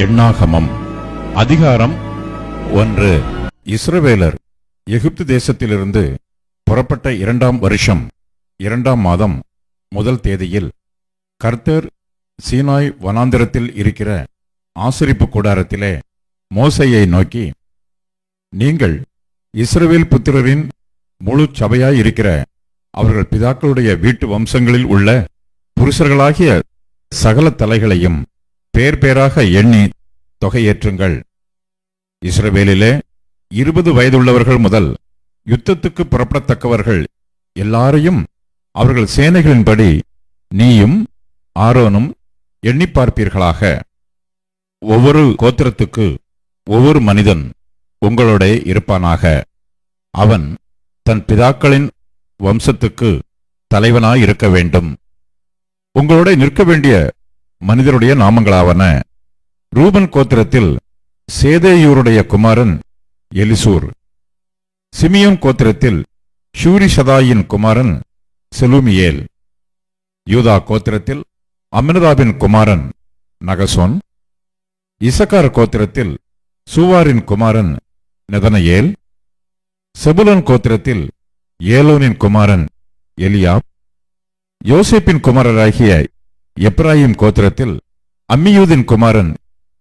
எண்ணாகமம். அதிகாரம் ஒன்று. இஸ்ரவேலர் எகிப்து தேசத்திலிருந்து புறப்பட்ட இரண்டாம் வருஷம் இரண்டாம் மாதம் முதல் தேதியில் கர்த்தர் சீனாய் வனாந்திரத்தில் இருக்கிற ஆசரிப்பு கூடாரத்திலே மோசையை நோக்கி நீங்கள் இஸ்ரவேல் புத்திரரின் முழு சபையாய் இருக்கிற அவர்கள் பிதாக்களுடைய வீட்டு வம்சங்களில் உள்ள புருஷர்களாகிய சகல தலைகளையும் பேர் பேராக எண்ணி தொகையேற்றுங்கள் இஸ்ரவேலிலே இருபது வயதுள்ளவர்கள் முதல் யுத்தத்துக்கு புறப்படத்தக்கவர்கள் எல்லாரையும் அவர்கள் சேனைகளின்படி நீயும் ஆரோனும் எண்ணி பார்ப்பீர்களாக. ஒவ்வொரு கோத்திரத்துக்கு ஒவ்வொரு மனிதன் உங்களோட இருப்பானாக. அவன் தன் பிதாக்களின் வம்சத்துக்கு தலைவனாயிருக்க வேண்டும். உங்களோட நிற்க வேண்டிய மனிதருடைய நாமங்களாவன ரூபன் கோத்திரத்தில் சேதேயூருடைய குமாரன் எலிசூர். சிமியோன் கோத்திரத்தில் ஷூரி சதாயின் குமாரன் செலூமியேல். யூதா கோத்திரத்தில் அமினதாபின் குமாரன் நகசோன். இசக்கார் கோத்திரத்தில் சூவாரின் குமாரன் நெதனயேல். செபுலன் கோத்திரத்தில் ஏலோனின் குமாரன் எலியாப். யோசேப்பின் குமாரராகிய எப்ராயிம் கோத்திரத்தில் அம்மியூதின் குமாரன்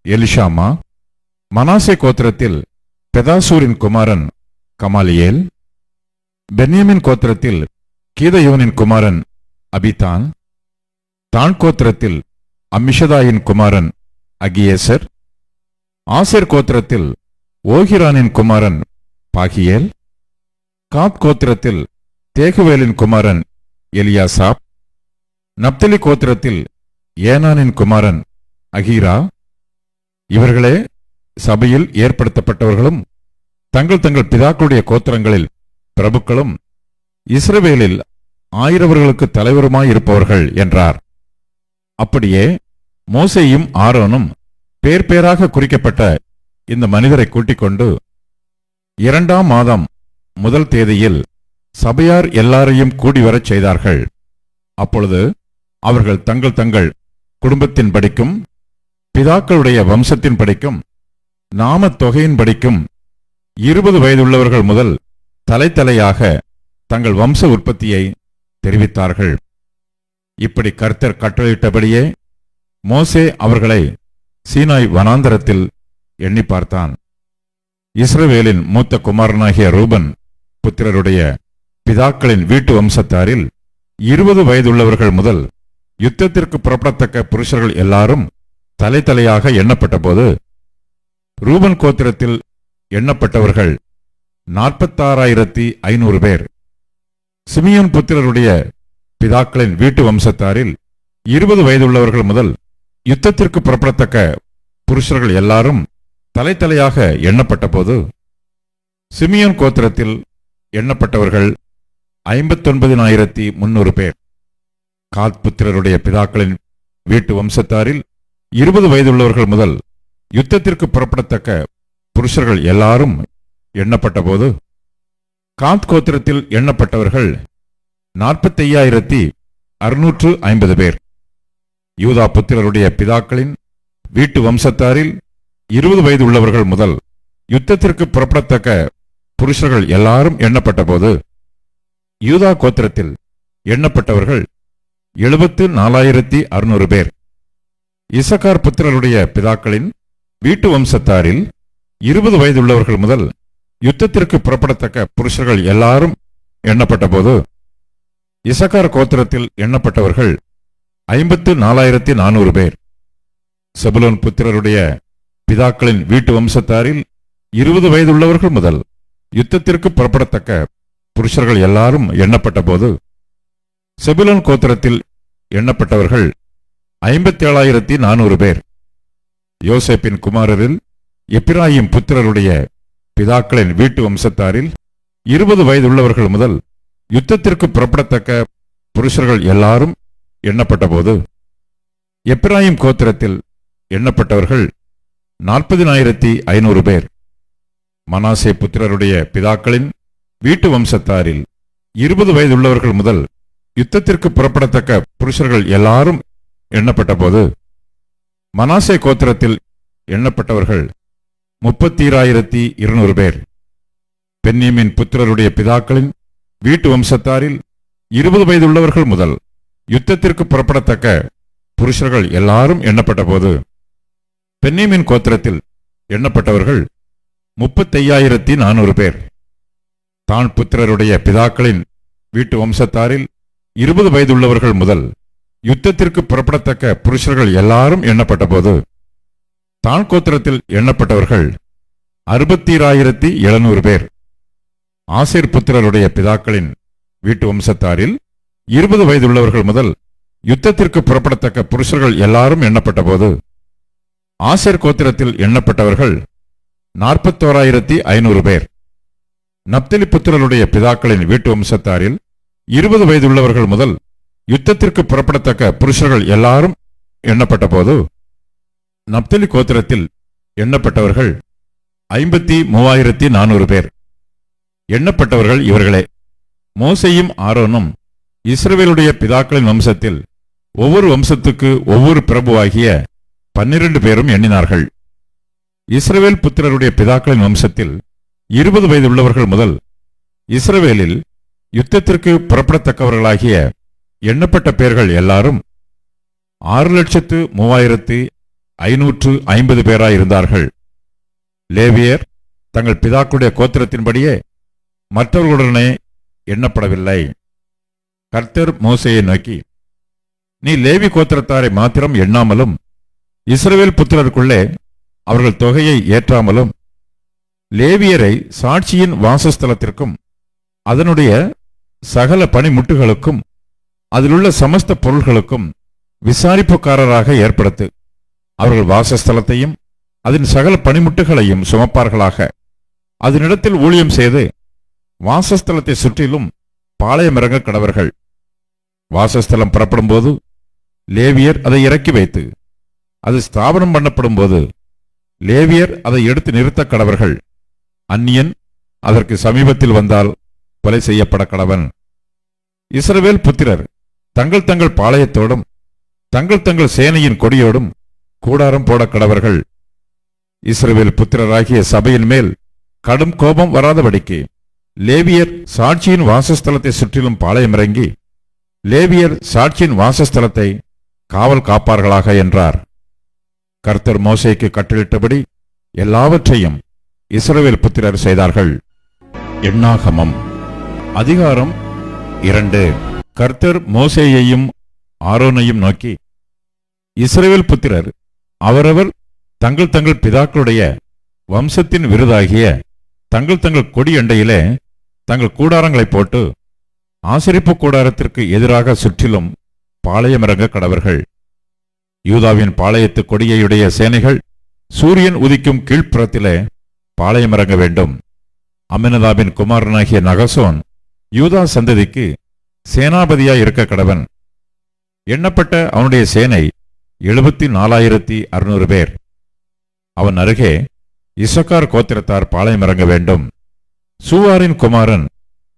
எலிஷாமா மனாசே கோத்திரத்தில் பெதாசூரின் குமாரன் கமாலியேல் பென்யமின் கோத்திரத்தில் கீதயோனின் குமாரன் அபிதான் தான் கோத்திரத்தில் அம்மிஷதாயின் குமாரன் அகியேசர் ஆசிர் கோத்திரத்தில் ஓஹிரானின் குமாரன் பாகியேல் காத் கோத்திரத்தில் தேகுவேலின் குமாரன் எலியாசாப் நப்தலி கோத்திரத்தில் ஏனானின் குமாரன் அகீரா. இவர்களே சபையில் ஏற்படுத்தப்பட்டவர்களும் தங்கள் தங்கள் பிதாக்களுடைய கோத்திரங்களில் பிரபுக்களும் இஸ்ரவேலில் ஆயிரவர்களுக்கு தலைவருமாயிருப்பவர்கள் என்றார். அப்படியே மோசையும் ஆரோனும் பேர் பேராக குறிக்கப்பட்ட இந்த மனிதரை கூட்டிக் கொண்டு இரண்டாம் மாதம் முதல் தேதியில் சபையார் எல்லாரையும் கூடி வரச் செய்தார்கள். அப்பொழுது அவர்கள் தங்கள் தங்கள் குடும்பத்தின் படிக்கும் பிதாக்களுடைய வம்சத்தின் படிக்கும் நாமத் தொகையின் படிக்கும் இருபது வயதுள்ளவர்கள் முதல் தலைத்தலையாக தங்கள் வம்ச உற்பத்தியை தெரிவித்தார்கள். இப்படி கர்த்தர் கட்டளையிட்டபடியே மோசே அவர்களை சீனாய் வனாந்தரத்தில் எண்ணி பார்த்தான். இஸ்ரவேலின் மூத்த குமாரனாகிய ரூபன் புத்திரருடைய பிதாக்களின் வீட்டு வம்சத்தாரில் இருபது வயதுள்ளவர்கள் முதல் யுத்தத்திற்கு புறப்படத்தக்க புருஷர்கள் எல்லாரும் தலை தலையாக எண்ணப்பட்டபோது ரூபன் கோத்திரத்தில் எண்ணப்பட்டவர்கள் நாற்பத்தாறாயிரத்தி ஐநூறு பேர். சிமியோன் புத்திரருடைய பிதாக்களின் வீட்டு வம்சத்தாரில் இருபது வயதுள்ளவர்கள் முதல் யுத்தத்திற்கு புறப்படத்தக்க புருஷர்கள் எல்லாரும் தலை தலையாக எண்ணப்பட்டபோது சிமியோன் கோத்திரத்தில் எண்ணப்பட்டவர்கள் ஐம்பத்தொன்பதினாயிரத்தி முன்னூறு பேர். காத்புத்திரருடைய பிதாக்களின் வீட்டு வம்சத்தாரில் இருபது வயதுள்ளவர்கள் முதல் யுத்தத்திற்கு புறப்படத்தக்க புருஷர்கள் எல்லாரும் எண்ணப்பட்ட போது காத் கோத்திரத்தில் எண்ணப்பட்டவர்கள் நாற்பத்தையாயிரத்தி அறுநூற்று ஐம்பது பேர். யூதா புத்திரருடைய பிதாக்களின் வீட்டு வம்சத்தாரில் இருபது வயது உள்ளவர்கள் முதல் யுத்தத்திற்கு புறப்படத்தக்க புருஷர்கள் எல்லாரும் எண்ணப்பட்ட போது யூதா கோத்திரத்தில் எண்ணப்பட்டவர்கள் எழுபத்து நாலாயிரத்தி அறுநூறு பேர். இசக்கார் புத்திரருடைய பிதாக்களின் வீட்டு வம்சத்தாரில் இருபது வயதுள்ளவர்கள் முதல் யுத்தத்திற்கு புறப்படத்தக்க புருஷர்கள் எல்லாரும் எண்ணப்பட்ட போது இசக்கார் கோத்திரத்தில் எண்ணப்பட்டவர்கள் ஐம்பத்து நாலாயிரத்தி நானூறு பேர். செபுலோன் புத்திரருடைய பிதாக்களின் வீட்டு வம்சத்தாரில் இருபது வயதுள்ளவர்கள் முதல் யுத்தத்திற்கு புறப்படத்தக்க புருஷர்கள் எல்லாரும் எண்ணப்பட்ட போது செபுலோன் கோத்திரத்தில் எண்ணப்பட்டவர்கள் ஐம்பத்தி ஏழாயிரத்தி நானூறு பேர். யோசேப்பின் குமாரரில் எப்பிராயிம் புத்திரருடைய பிதாக்களின் வீட்டு வம்சத்தாரில் இருபது வயதுள்ளவர்கள் முதல் யுத்தத்திற்கு புறப்படத்தக்க புருஷர்கள் எல்லாரும் எண்ணப்பட்டபோது எப்பிராயிம் கோத்திரத்தில் எண்ணப்பட்டவர்கள் நாற்பதினாயிரத்தி ஐநூறு பேர். மனாசே புத்திரருடைய பிதாக்களின் வீட்டு வம்சத்தாரில் இருபது வயதுள்ளவர்கள் முதல் யுத்தத்திற்கு புறப்படத்தக்க புருஷர்கள் எல்லாரும் எண்ணப்பட்ட போது மனாசே கோத்திரத்தில் எண்ணப்பட்டவர்கள் முப்பத்தீராயிரத்தி இருநூறு பேர். பென்னியமின் புத்திரருடைய பிதாக்களின் வீட்டு வம்சத்தாரில் இருபது வயதுள்ளவர்கள் முதல் யுத்தத்திற்கு புறப்படத்தக்க புருஷர்கள் எல்லாரும் எண்ணப்பட்ட போது பென்னியமின் கோத்திரத்தில் எண்ணப்பட்டவர்கள் முப்பத்தையாயிரத்தி நானூறு பேர். தான் புத்திரருடைய பிதாக்களின் வீட்டு வம்சத்தாரில் இருபது வயதுள்ளவர்கள் முதல் யுத்தத்திற்கு புறப்படத்தக்க புருஷர்கள் எல்லாரும் எண்ணப்பட்ட போது தான் கோத்திரத்தில் எண்ணப்பட்டவர்கள் அறுபத்தீராயிரத்தி எழுநூறு பேர். ஆசிர் புத்திரருடைய பிதாக்களின் வீட்டு வம்சத்தாரில் இருபது வயதுள்ளவர்கள் முதல் யுத்தத்திற்கு புறப்படத்தக்க புருஷர்கள் எல்லாரும் எண்ணப்பட்ட போது ஆசிர் கோத்திரத்தில் எண்ணப்பட்டவர்கள் நாற்பத்தோராயிரத்தி ஐநூறு பேர். நப்தலி புத்திரருடைய பிதாக்களின் வீட்டு வம்சத்தாரில் இருபது வயதுள்ளவர்கள் முதல் யுத்தத்திற்கு புறப்படத்தக்க புருஷர்கள் எல்லாரும் எண்ணப்பட்டபோது நப்தலி கோத்திரத்தில் எண்ணப்பட்டவர்கள் ஐம்பத்தி மூவாயிரத்தி நானூறு பேர். எண்ணப்பட்டவர்கள் இவர்களே. மோசையும் ஆரோனும் இஸ்ரேலுடைய பிதாக்களின் வம்சத்தில் ஒவ்வொரு வம்சத்துக்கு ஒவ்வொரு பிரபுவாகிய பன்னிரண்டு பேரும் எண்ணினார்கள். இஸ்ரவேல் புத்திரருடைய பிதாக்களின் வம்சத்தில் இருபது வயதுள்ளவர்கள் முதல் இஸ்ரவேலில் யுத்தத்திற்கு புறப்படத்தக்கவர்களாகிய எண்ணப்பட்ட பேர்கள் எல்லாரும் ஆறு லட்சத்து மூவாயிரத்து ஐநூற்று ஐம்பது பேராயிருந்தார்கள். லேவியர் தங்கள் பிதாக்களுடைய கோத்திரத்தின்படியே மற்றவர்களுடனே எண்ணப்படவில்லை. கர்த்தர் மோசையை நோக்கி நீ லேவி கோத்திரத்தாரை மாத்திரம் எண்ணாமலும் இஸ்ரேல் புத்திரருக்குள்ளே அவர்கள் தொகையை ஏற்றாமலும் லேவியரை சாட்சியின் வாசஸ்தலத்திற்கும் அதனுடைய சகல பனிமுட்டுகளுக்கும் அதிலுள்ள சமஸ்த பொருள்களுக்கும் விசாரிப்புக்காரராக ஏற்படுத்து அவர்கள் வாசஸ்தலத்தையும் அதன் சகல பணிமுட்டுகளையும் சுமப்பார்களாக. அதனிடத்தில் ஊழியம் செய்து வாசஸ்தலத்தை சுற்றிலும் பாளையமிறங்க கடவர்கள். வாசஸ்தலம் புறப்படும்போது லேவியர் அதை இறக்கி வைத்து அது ஸ்தாபனம் பண்ணப்படும் போது லேவியர் அதை எடுத்து நிறுத்த கடவர்கள். அந்நியன் அதற்கு சமீபத்தில் வந்தால் கொலை செய்யப்பட கடவன் இஸ்ரவேல் புத்திரர் தங்கள் தங்கள் பாளையத்தோடும் தங்கள் தங்கள் சேனையின் கொடியோடும் கூடாரம் போட கடவர்கள் இஸ்ரவேல் புத்திரராகிய சபையின் மேல் கடும் கோபம் வராதபடிக்கு லேவியர் சாட்சியின் வாசஸ்தலத்தை சுற்றிலும் பாளையமிறங்கி லேவியர் சாட்சியின் வாசஸ்தலத்தை காவல் காப்பார்களாக என்றார். கர்த்தர் மோசைக்கு கட்டளிட்டபடி எல்லாவற்றையும் இஸ்ரவேல் புத்திரர் செய்தார்கள். எண்ணாகமம். அதிகாரம் இரண்டு. கர்த்தர் மோசேயையும் ஆரோனையும் நோக்கி இஸ்ரேல் புத்திரர் அவரவர் தங்கள் தங்கள் பிதாக்களுடைய வம்சத்தின் விருதாகிய தங்கள் தங்கள் கொடி அண்டையிலே தங்கள் கூடாரங்களை போட்டு ஆசரிப்பு கூடாரத்திற்கு எதிராக சுற்றிலும் பாளையமிறங்க கடவர்கள். யூதாவின் பாளையத்து கொடியையுடைய சேனைகள் சூரியன் உதிக்கும் கீழ்ப்புறத்திலே பாளையமிறங்க வேண்டும். அமினதாபின் குமாரனாகிய நகசோன் யூதா சந்ததிக்கு சேனாபதியாய் இருக்க கடவன். எண்ணப்பட்ட அவனுடைய சேனை எழுபத்தி நாலாயிரத்தி அறுநூறு பேர். அவன் அருகே இசக்கார் கோத்திரத்தார் பாளையமிறங்க வேண்டும். சூவாரின் குமாரன்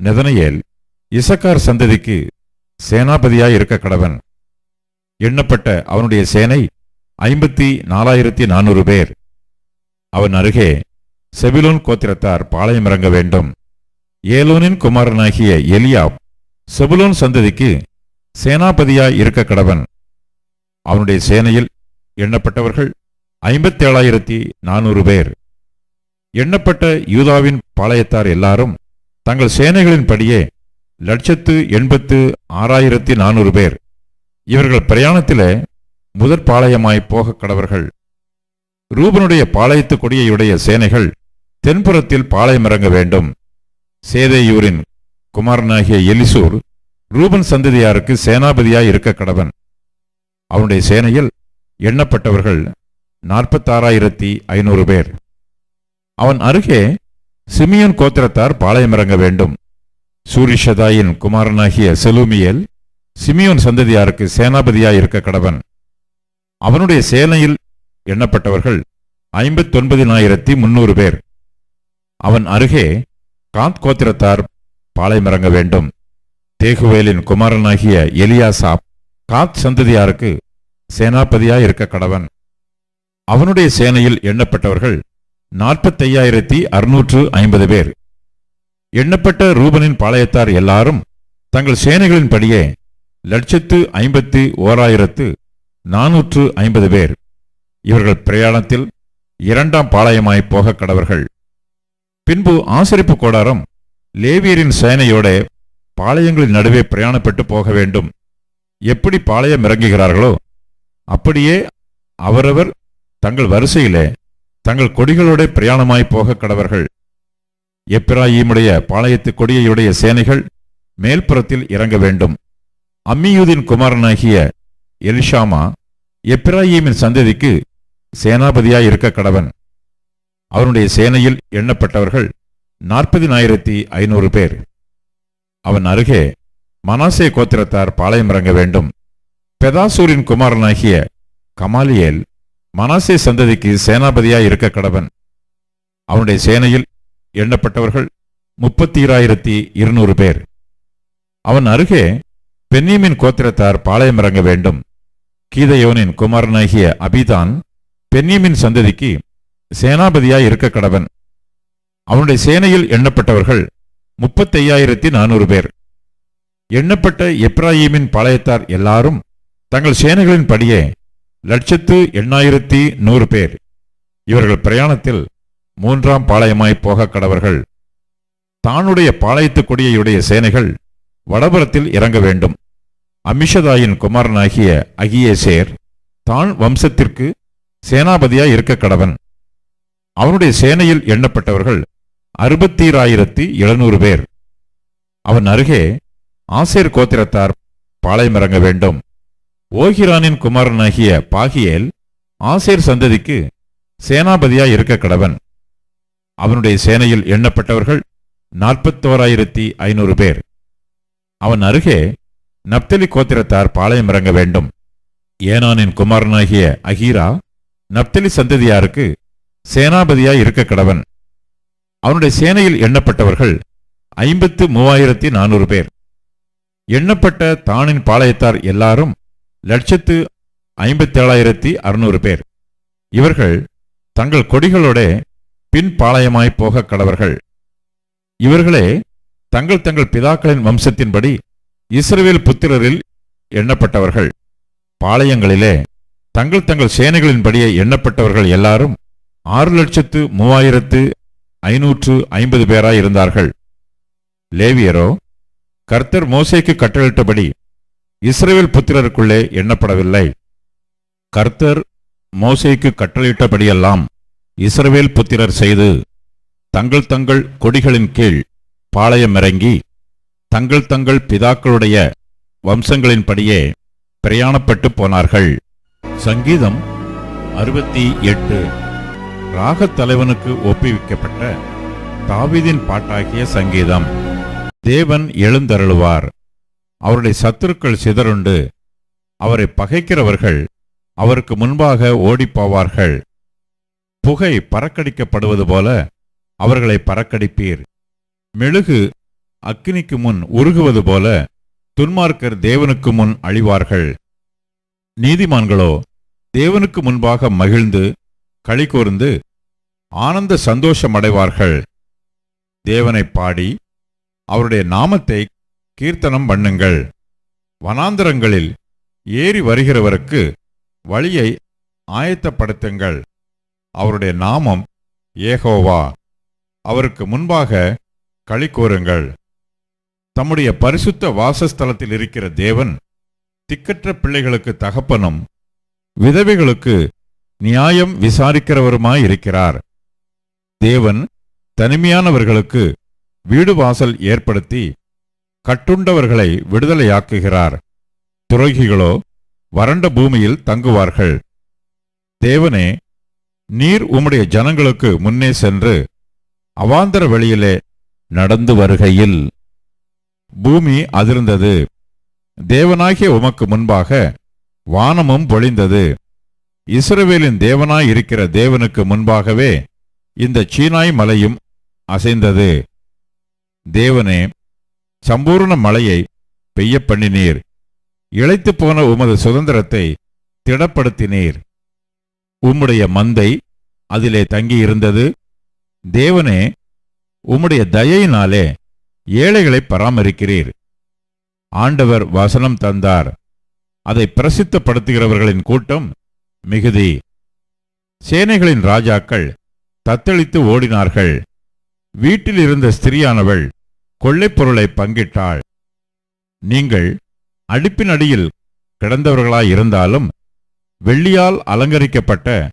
நெதனையேல் இசக்கார் சந்ததிக்கு சேனாபதியாய் இருக்க கடவன். எண்ணப்பட்ட அவனுடைய சேனை ஐம்பத்தி நாலாயிரத்தி நானூறு பேர். அவன் அருகே செபிலோன் கோத்திரத்தார் பாளையமிறங்க வேண்டும். ஏலோனின் குமாரனாகிய எலியாப் செபுலோன் சந்ததிக்கு சேனாபதியாய் இருக்க கடவன். அவனுடைய சேனையில் எண்ணப்பட்டவர்கள் ஐம்பத்தேழாயிரத்தி நானூறு பேர். எண்ணப்பட்ட யூதாவின் பாளையத்தார் எல்லாரும் தங்கள் சேனைகளின்படியே லட்சத்து எண்பத்து ஆறாயிரத்தி நானூறு பேர். இவர்கள் பிரயாணத்திலே முதற் பாளையமாய் போக கடவர்கள். ரூபனுடைய பாளையத்து கொடியையுடைய சேனைகள் தென்புறத்தில் பாளையமிறங்க வேண்டும். சேதேயூரின் குமாரனாகிய எலிசூர் ரூபன் சந்ததியாருக்கு சேனாபதியாய் இருக்க கடவன். அவனுடைய சேனையில் எண்ணப்பட்டவர்கள் நாற்பத்தாறாயிரத்தி ஐநூறு பேர். அவன் அருகே சிமியன் கோத்திரத்தார் பாளையமிறங்க வேண்டும். சூரிஷதாயின் குமாரனாகிய செலூமியல் சிமியோன் சந்ததியாருக்கு சேனாபதியாய் இருக்க கடவன். அவனுடைய சேனையில் எண்ணப்பட்டவர்கள் ஐம்பத்தொன்பதினாயிரத்தி முன்னூறு பேர். அவன் அருகே காத் கோத்திரத்தார் பாலைமிறங்க வேண்டும். தேகுவேலின் குமாரனாகிய எலியாசாப் காத் சந்ததியாருக்கு சேனாபதியாய் இருக்க கடவன். அவனுடைய சேனையில் எண்ணப்பட்டவர்கள் நாற்பத்தையாயிரத்தி அறுநூற்று ஐம்பது பேர். எண்ணப்பட்ட ரூபனின் பாளையத்தார் எல்லாரும் தங்கள் சேனைகளின்படியே லட்சத்து ஐம்பத்து ஓராயிரத்து நானூற்று ஐம்பது பேர். இவர்கள் பிரயாணத்தில் இரண்டாம் பாளையமாய் போகக் கடவர்கள். பின்பு ஆசரிப்பு கோடாரம் லேவியரின் சேனையோட பாளையங்களின் நடுவே பிரயாணப்பட்டு போக வேண்டும். எப்படி பாளையம் இறங்குகிறார்களோ அப்படியே அவரவர் தங்கள் வரிசையிலே தங்கள் கொடிகளோட பிரயாணமாய் போக கடவர்கள். எப்பிராயீமுடைய பாளையத்து கொடியையுடைய சேனைகள் மேல்புறத்தில் இறங்க வேண்டும். அம்மியூதின் குமாரனாகிய எலிஷாமா எப்பிராயீமின் சந்ததிக்கு சேனாபதியாய் இருக்க கடவன். அவனுடைய சேனையில் எண்ணப்பட்டவர்கள் நாற்பதினாயிரத்தி ஐநூறு பேர். அவன் அருகே மனாசே கோத்திரத்தார் பாளையம் இறங்க வேண்டும். பெதாசூரின் குமாரனாகிய கமாலியேல் மனாசே சந்ததிக்கு சேனாபதியாய் இருக்க கடவன். அவனுடைய சேனையில் எண்ணப்பட்டவர்கள் முப்பத்தி ஈராயிரத்தி இருநூறு பேர். அவன் அருகே பென்னியமின் கோத்திரத்தார் பாளையம் இறங்க வேண்டும். கீதையோனின் குமாரனாகிய அபிதான் பென்னியமின் சந்ததிக்கு சேனாபதியாய் இருக்க கடவன். அவனுடைய சேனையில் எண்ணப்பட்டவர்கள் முப்பத்தையாயிரத்தி நானூறு பேர். எண்ணப்பட்ட எப்ராஹீமின் பாளையத்தார் எல்லாரும் தங்கள் சேனைகளின் படியே லட்சத்து எண்ணாயிரத்தி நூறு பேர். இவர்கள் பிரயாணத்தில் மூன்றாம் பாளையமாய் போக கடவர்கள். தானுடைய பாளையத்து கொடியையுடைய சேனைகள் வடபுறத்தில் இறங்க வேண்டும். அமிஷதாயின் குமாரனாகிய அகியேசேர் தான் வம்சத்திற்கு சேனாபதியாய் இருக்க கடவன். அவனுடைய சேனையில் எண்ணப்பட்டவர்கள் அறுபத்தீராயிரத்தி எழுநூறு பேர். அவன் அருகே ஆசேர் கோத்திரத்தார் பாளையம் இறங்க வேண்டும். ஓகிரானின் குமாரனாகிய பாகியேல் ஆசேர் சந்ததிக்கு சேனாபதியாய் இருக்க கடவன். அவனுடைய சேனையில் எண்ணப்பட்டவர்கள் நாற்பத்தோராயிரத்தி ஐநூறு பேர். அவன் அருகே நப்தலி கோத்திரத்தார் பாளையம் இறங்க வேண்டும். ஏனானின் குமாரனாகிய அகீரா நப்தலி சந்ததியாருக்கு சேனாபதியாய் இருக்க கடவன். அவனுடைய சேனையில் எண்ணப்பட்டவர்கள் ஐம்பத்து மூவாயிரத்தி நானூறு பேர். எண்ணப்பட்ட தானின் பாளையத்தார் எல்லாரும் லட்சத்து ஐம்பத்தேழாயிரத்தி அறுநூறு பேர். இவர்கள் தங்கள் கொடிகளோட பின் பாளையமாய் போக கடவர்கள். இவர்களே தங்கள் தங்கள் பிதாக்களின் வம்சத்தின்படி இஸ்ரவேல் புத்திரரில் எண்ணப்பட்டவர்கள். பாளையங்களிலே தங்கள் தங்கள் சேனைகளின்படியே எண்ணப்பட்டவர்கள் எல்லாரும் ஆறு லட்சத்து மூவாயிரத்து ஐநூற்று ஐம்பது பேராய் இருந்தார்கள். லேவியரோ கர்த்தர் மோசைக்கு கட்டளிட்டபடி இஸ்ரேல் புத்திரருக்குள்ளே எண்ணப்படவில்லை. கர்த்தர் மோசைக்கு கட்டளையிட்டபடியெல்லாம் இஸ்ரவேல் புத்திரர் செய்து தங்கள் தங்கள் கொடிகளின் கீழ் பாளையம் இறங்கி தங்கள் தங்கள் பிதாக்களுடைய வம்சங்களின்படியே பிரயாணப்பட்டு போனார்கள். சங்கீதம் அறுபத்தி எட்டு. ராகத் தலைவனுக்கு ஒப்புவிக்கப்பட்ட தாவிதின் பாட்டாகிய சங்கீதம் தேவன் எழுந்தருளுவார். அவருடைய சத்துருக்கள் சிதறுண்டு அவரை பகைக்கிறவர்கள் அவருக்கு முன்பாக ஓடிப்போவார்கள். புகை பறக்கடிக்கப்படுவது போல அவர்களை பறக்கடிப்பீர். மெழுகு அக்கினிக்கு முன் உருகுவது போல துன்மார்க்கர் தேவனுக்கு முன் அழிவார்கள். நீதிமான்களோ தேவனுக்கு முன்பாக மகிழ்ந்து களி கூர்ந்து ஆனந்த சந்தோஷமடைவார்கள். தேவனை பாடி அவருடைய நாமத்தை கீர்த்தனம் பண்ணுங்கள். வனாந்தரங்களில் ஏறி வருகிறவருக்கு வழியை ஆயத்தப்படுத்துங்கள். அவருடைய நாமம் ஏகோவா அவருக்கு முன்பாக களி கூறுங்கள் தம்முடைய பரிசுத்த வாசஸ்தலத்தில் இருக்கிற தேவன் திக்கற்ற பிள்ளைகளுக்கு தகப்பனும் விதவைகளுக்கு நியாயம் விசாரிக்கிறவருமாயிருக்கிறார். தேவன் தனிமையானவர்களுக்கு வீடு வாசல் ஏற்படுத்தி கட்டுண்டவர்களை விடுதலையாக்குகிறார். துரோகிகளோ வறண்ட பூமியில் தங்குவார்கள். தேவனே நீர் உம்முடைய ஜனங்களுக்கு முன்னே சென்று அவாந்தர வெளியிலே நடந்து வருகையில். பூமி அதிர்ந்தது. தேவனாகிய உமக்கு முன்பாக வானமும் பொழிந்தது. இஸ்ரவேலின் தேவனாய் இருக்கிற தேவனுக்கு முன்பாகவே இந்த சீனாய் மலையும் அசைந்தது. தேவனே சம்பூர்ண மழையை பெய்ய பண்ணினீர் இழைத்துப் போன உமது சுதந்திரத்தை திடப்படுத்தினீர். உம்முடைய மந்தை அதிலே தங்கியிருந்தது. தேவனே உம்முடைய தயையினாலே ஏழைகளை பராமரிக்கிறீர். ஆண்டவர் வசனம் தந்தார். அதை பிரசித்தப்படுத்துகிறவர்களின் கூட்டம் மிகுதி. சேனைகளின் ராஜாக்கள் தத்தளித்து ஓடினார்கள். வீட்டில் இருந்த ஸ்திரியானவள் கொள்ளைப் பொருளை பங்கிட்டாள். நீங்கள் அடுப்பின் அடியில் கிடந்தவர்களாயிருந்தாலும் வெள்ளியால் அலங்கரிக்கப்பட்ட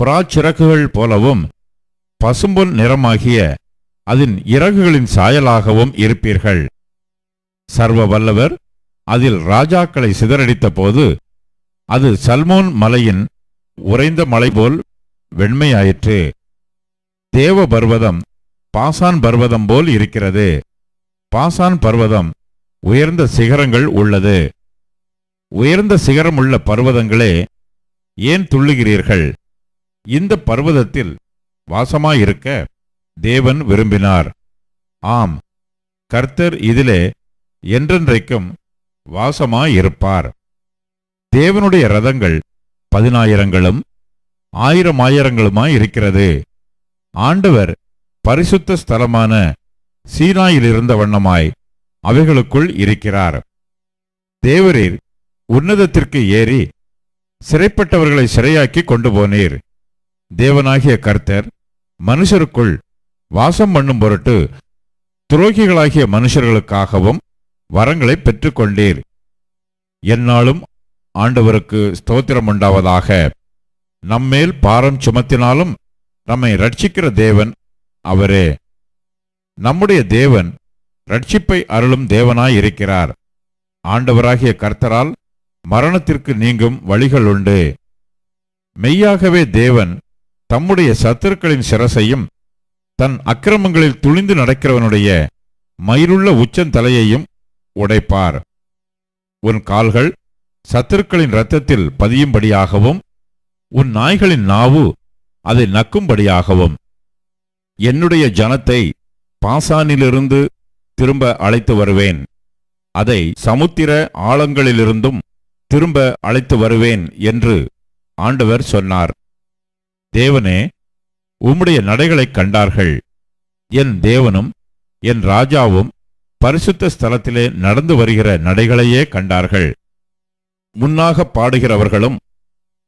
புறாச்சிறகுகள் போலவும் பசும்பொன் நிறமாகிய அதன் இறகுகளின் சாயலாகவும் இருப்பீர்கள். சர்வ வல்லவர் அதில் ராஜாக்களை சிதறடித்த போது அது சல்மோன் மலையின் உறைந்த மலை போல் வெண்மையாயிற்று. தேவ பர்வதம் பாசான் பர்வதம் போல் இருக்கிறது. பாசான் பர்வதம் உயர்ந்த சிகரங்கள் உள்ளது. உயர்ந்த சிகரமுள்ள பர்வதங்களே ஏன் துள்ளுகிறீர்கள்? இந்த பர்வதத்தில் வாசமாயிருக்க தேவன் விரும்பினார். ஆம் கர்த்தர் இதிலே என்றென்றைக்கும் வாசமாயிருப்பார். தேவனுடைய ரதங்கள் பதினாயிரங்களும் ஆயிரம் ஆயிரங்களுமாய் இருக்கிறது. ஆண்டவர் பரிசுத்த ஸ்தலமான சீனாயில் இருந்த வண்ணமாய் அவைகளுக்குள் இருக்கிறார். தேவரீர் உன்னதத்திற்கு ஏறி சிறைப்பட்டவர்களை சிறையாக்கி கொண்டு போனீர் தேவனாகிய கர்த்தர் மனுஷருக்குள் வாசம் பண்ணும் பொருட்டு துரோகிகளாகிய மனுஷர்களுக்காகவும் வரங்களை பெற்றுக்கொண்டீர். என்னாலும் ஆண்டவருக்கு ஸ்தோத்திரம் உண்டாவதாக. நம்மேல் பாரம் சுமத்தினாலும் நம்மை ரட்சிக்கிற தேவன் அவரே. நம்முடைய தேவன் ரட்சிப்பை அருளும் தேவனாயிருக்கிறார். ஆண்டவராகிய கர்த்தரால் மரணத்திற்கு நீங்கும் வழிகள் உண்டு. மெய்யாகவே தேவன் தம்முடைய சத்துருக்களின் சிரசையும் தன் அக்கிரமங்களில் துளிந்து நடக்கிறவனுடைய மயிருள்ள உச்சந்தலையையும் உடைப்பார். உன் கால்கள் சத்துருக்களின் இரத்தத்தில் பதியும்படியாகவும் உன் நாய்களின் நாவு அதை நக்கும்படியாகவும். என்னுடைய ஜனத்தை பாசானிலிருந்து திரும்ப அழைத்து வருவேன். அதை சமுத்திர ஆழங்களிலிருந்தும் திரும்ப அழைத்து வருவேன் என்று ஆண்டவர் சொன்னார். தேவனே உம்முடைய நடைகளைக் கண்டார்கள். என் தேவனும் என் ராஜாவும் பரிசுத்த ஸ்தலத்திலே நடந்து வருகிற நடைகளையே கண்டார்கள். முன்னாக பாடுகிறவர்களும்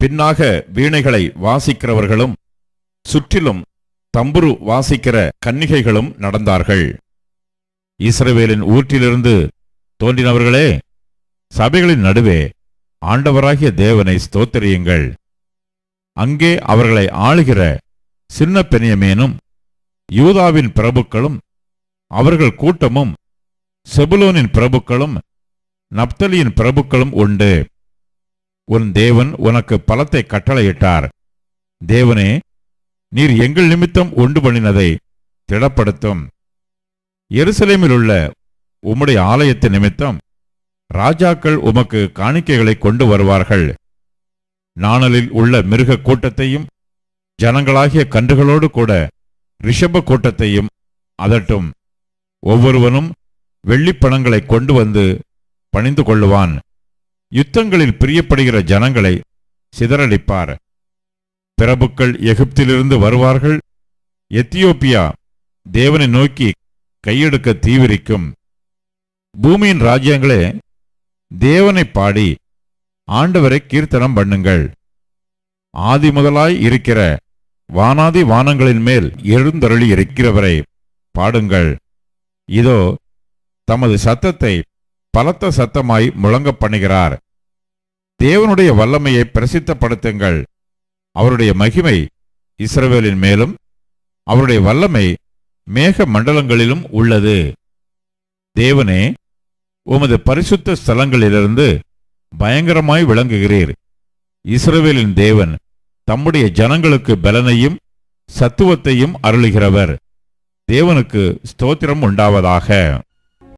பின்னாக வீணைகளை வாசிக்கிறவர்களும் சுற்றிலும் தம்புரு வாசிக்கிற கன்னிகைகளும் நடந்தார்கள். இஸ்ரவேலின் ஊற்றிலிருந்து தோன்றினவர்களே சபைகளின் நடுவே ஆண்டவராகிய தேவனை ஸ்தோத்திரியுங்கள். அங்கே அவர்களை ஆளுகிற சின்ன பெனியமேனும் யூதாவின் பிரபுக்களும் அவர்கள் கூட்டமும் செபுலோனின் பிரபுக்களும் நப்தலியின் பிரபுக்களும் உண்டு. உன் தேவன் உனக்கு பலத்தை கட்டளையிட்டார். தேவனே நீர் எங்கள் நிமித்தம் உண்டு பண்ணினதை திடப்படுத்தும். எருசலேமில் உள்ள உம்முடைய ஆலயத்து நிமித்தம் ராஜாக்கள் உமக்கு காணிக்கைகளை கொண்டு வருவார்கள். நாணலில் உள்ள மிருக கூட்டத்தையும் ஜனங்களாகிய கன்றுகளோடு கூட ரிஷப கூட்டத்தையும் அதட்டும். ஒவ்வொருவனும் வெள்ளிப்பணங்களை கொண்டு வந்து பணிந்து கொள்ளுவான். யுத்தங்களில் பிரியப்படுகிற ஜனங்களை சிதறடிப்பார். பிரபுக்கள் எகிப்திலிருந்து வருவார்கள். எத்தியோப்பியா தேவனை நோக்கி கையெடுக்க தீவிரிக்கும். பூமியின் ராஜ்யங்களே தேவனை பாடி ஆண்டவரை கீர்த்தனம் பண்ணுங்கள். ஆதி முதலாய் இருக்கிற வானாதி வானங்களின் மேல் எழுந்தருளி இருக்கிறவரை பாடுங்கள். இதோ தமது சத்தத்தை பலத்த சத்தமாய் முழங்கப் பண்ணுகிறார் தேவனுடைய வல்லமையை பிரசித்தப்படுத்துங்கள். அவருடைய மகிமை இஸ்ரவேலின் மேலும் அவருடைய வல்லமை மேக மண்டலங்களிலும் உள்ளது. தேவனே உமது பரிசுத்த ஸ்தலங்களிலிருந்து பயங்கரமாய் விளங்குகிறீர். இஸ்ரவேலின் தேவன் தம்முடைய ஜனங்களுக்கு பலனையும் சத்துவத்தையும் அருளுகிறவர். தேவனுக்கு ஸ்தோத்திரம் உண்டாவதாக.